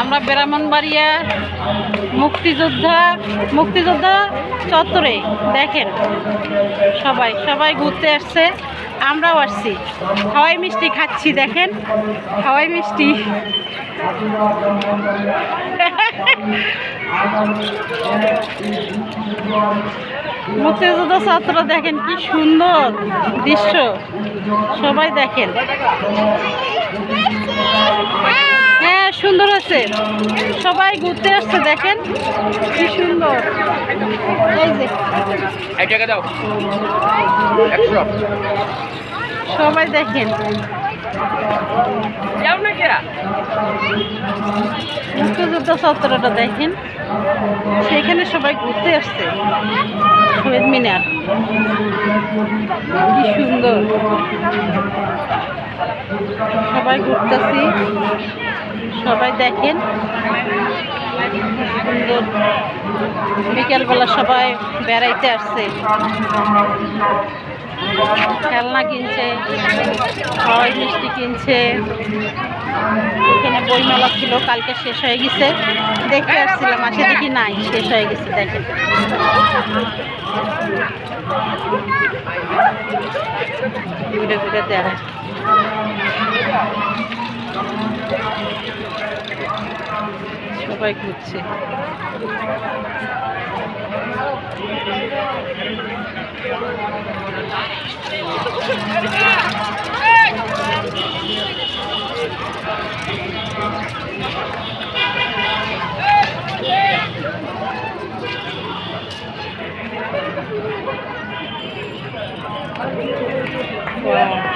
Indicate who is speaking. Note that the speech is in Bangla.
Speaker 1: আমরা ব্রাহ্মণবাড়িয়া মুক্তিযোদ্ধা মুক্তিযোদ্ধা চত্বরে, দেখেন, সবাই সবাই ঘুরতে আসছে, আমরাও আসছি। হাওয়াই মিষ্টি খাচ্ছি, দেখেন, হাওয়াই মিষ্টি। মুক্তিযোদ্ধা ছাত্র দেখেন, কি সুন্দর দৃশ্য। সবাই দেখেন। আছে সবাই ঘুরতে আসছে দেখেন কি সুন্দর। এই যে সবাই দেখেন।
Speaker 2: যাও না কেরা
Speaker 1: মুক্তিযুদ্ধ চত্বরটা দেখেন। সেখানে সবাই ঘুরতে আসছে। শহীদ মিনার। কি সুন্দর। সবাই ঘুরতেছি। সবাই দেখেন। সুন্দর বিকেলবেলা সবাই বেড়াইতে আসছে। খেলনা কিনছে হাওয়াই মিষ্টি কিনছে। এখানে বইমেলা ছিল, কালকে শেষ হয়ে গেছে। দেখতে আসছিলাম, আসে দেখি নাই, শেষ হয়ে গেছে, দেখেন। ঘুরে ঘুরে দেয় সবাই ঘুরছে Wow.